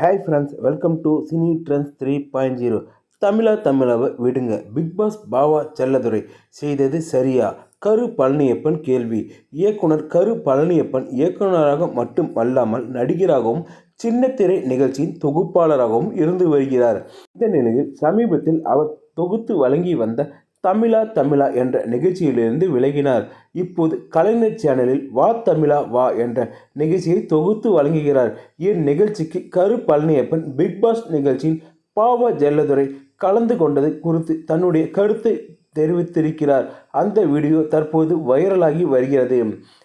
Hi friends welcome to cine trends three point zero தமிழா தமிழாவை விடுங்க. Big pass பாவா செல்லதுரை செய்தது சரியா? கரு பழனியப்பன் கேள்வி. இயக்குனர் கரு பழனியப்பன் இயக்குனராக மட்டும் அல்லாமல் நடிகராகவும் சின்ன திரை நிகழ்ச்சியின் தொகுப்பாளராகவும் இருந்து வருகிறார். இந்த நிலையில் சமீபத்தில் அவர் தொகுத்து வழங்கி வந்த தமிழா தமிழா என்ற நிகழ்ச்சியிலிருந்து விலகினார். இப்போது கலைஞர் சேனலில் வா தமிழா வா என்ற நிகழ்ச்சியை தொகுத்து வழங்குகிறார். இந்நிகழ்ச்சிக்கு கரு பழனியப்பன் பிக் பாஸ் நிகழ்ச்சியில் பாவ ஜெல்லதுரை கலந்து கொண்டது குறித்து தன்னுடைய கருத்தை தெரிவித்திருக்கிறார். அந்த வீடியோ தற்போது வைரலாகி வருகிறது.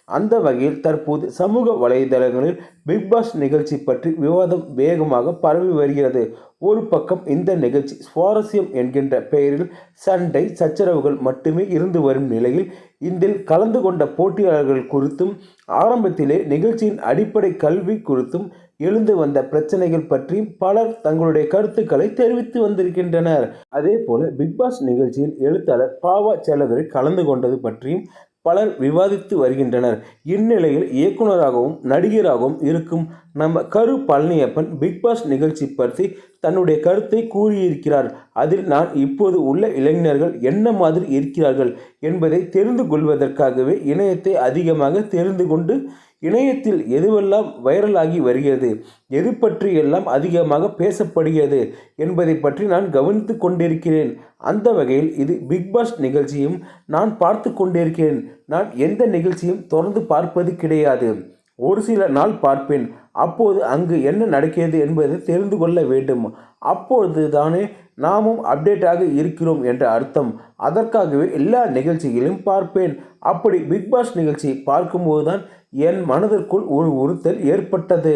அந்த வகையில் தற்போது சமூக வலைதளங்களில் பிக் பாஸ் நிகழ்ச்சி பற்றி விவாதம் வேகமாக பரவி வருகிறது. ஒரு பக்கம் இந்த நிகழ்ச்சி சுவாரஸ்யம் என்கின்ற பெயரில் சண்டை சச்சரவுகள் மட்டுமே இருந்து வரும் நிலையில் இதில் கலந்து கொண்ட போட்டியாளர்கள் குறித்தும் ஆரம்பத்திலே நிகழ்ச்சியின் அடிப்படை கல்வி குறித்தும் எழுந்து வந்த பிரச்சனைகள் பற்றியும் பலர் தங்களுடைய கருத்துக்களை தெரிவித்து வந்திருக்கின்றனர். அதே போல பிக்பாஸ் நிகழ்ச்சியில் எழுத்தாளர் பாவா செலவரை கலந்து கொண்டது பற்றியும் பலர் விவாதித்து வருகின்றனர். இந்நிலையில் இயக்குனராகவும் நடிகராகவும் இருக்கும் நம்ம கரு பழனியப்பன் பிக்பாஸ் நிகழ்ச்சி பற்றி தன்னுடைய கருத்தை கூறியிருக்கிறார். அதில் நான் இப்போது உள்ள இளைஞர்கள் என்ன மாதிரி இருக்கிறார்கள் என்பதை தெரிந்து கொள்வதற்காகவே இணையத்தை அதிகமாக தெரிந்து கொண்டு இணையத்தில் எதுவெல்லாம் வைரலாகி வருகிறது? எது பற்றி எல்லாம் அதிகமாக பேசப்படுகிறது? என்பதை பற்றி நான் கவனித்து கொண்டிருக்கிறேன். அந்த வகையில் இது பிக் பாஸ் நிகழ்ச்சியும் நான் பார்த்து கொண்டிருக்கிறேன். நான் எந்த நிகழ்ச்சியும் தொடர்ந்து பார்ப்பது கிடையாது. ஒரு சில நாள் பார்ப்பேன். அப்போது அங்கு என்ன நடக்கிறது என்பதை தெரிந்து கொள்ள வேண்டும். அப்பொழுது தானே நாமும் அப்டேட்டாக இருக்கிறோம் என்ற அர்த்தம். அதற்காகவே எல்லா நிகழ்ச்சிகளையும் பார்ப்பேன். அப்படி பிக் பாஸ் நிகழ்ச்சி பார்க்கும்போது தான் என் மனதிற்குள் ஒரு உறுத்தல் ஏற்பட்டது.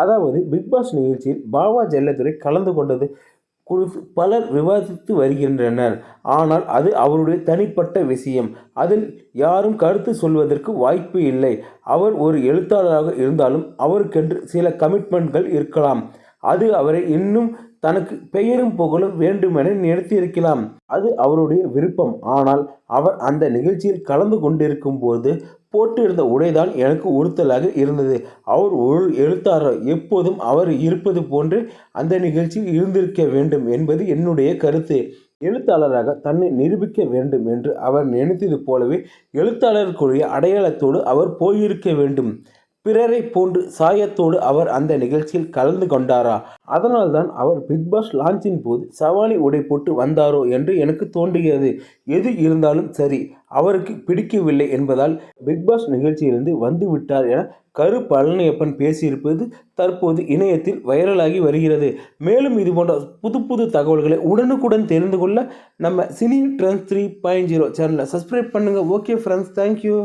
அதாவது பிக் பாஸ் நிகழ்ச்சியில் பாபா ஜெல்லதுரை கலந்து கொண்டது குறித்து பலர் விவாதித்து வருகின்றனர். ஆனால் அது அவருடைய தனிப்பட்ட விஷயம். அதில் யாரும் கருத்து சொல்வதற்கு வாய்ப்பு இல்லை. அவர் ஒரு எழுத்தாளராக இருந்தாலும் அவருக்கென்று சில கமிட்மெண்ட்கள் இருக்கலாம். அது அவரை இன்னும் தனக்கு பெயரும் புகழும் வேண்டுமென நினைத்திருக்கலாம். அது அவருடைய விருப்பம். ஆனால் அவர் அந்த நிகழ்ச்சியில் கலந்து கொண்டிருக்கும் போது போட்டிருந்த உடைதான் எனக்கு உறுத்தலாக இருந்தது. அவர் ஒரு எழுத்தாளர். எப்போதும் அவர் இருப்பது போன்று அந்த நிகழ்ச்சியில் இருந்திருக்க வேண்டும் என்பது என்னுடைய கருத்து. எழுத்தாளராக தன்னை நிரூபிக்க வேண்டும் என்று அவர் நினைத்தது போலவே எழுத்தாளருக்குரிய அடையாளத்தோடு அவர் போயிருக்க வேண்டும். பிறரை போன்று சாயத்தோடு அவர் அந்த நிகழ்ச்சியில் கலந்து கொண்டாரா? அதனால்தான் அவர் பிக்பாஸ் லான்ச்சின் போது சவாலி உடை போட்டு வந்தாரோ என்று எனக்கு தோன்றுகிறது. எது இருந்தாலும் சரி அவருக்கு பிடிக்கவில்லை என்பதால் பிக்பாஸ் நிகழ்ச்சியிலிருந்து வந்து விட்டார் என கரு பழனியப்பன் பேசியிருப்பது தற்போது இணையத்தில் வைரலாகி வருகிறது. மேலும் இது போன்ற புது புது தகவல்களை உடனுக்குடன் தெரிந்து கொள்ள நம்ம cine trends three point zero சேனலை சப்ஸ்கிரைப் பண்ணுங்கள் ஓகே ஃப்ரெண்ட்ஸ் தேங்க்யூ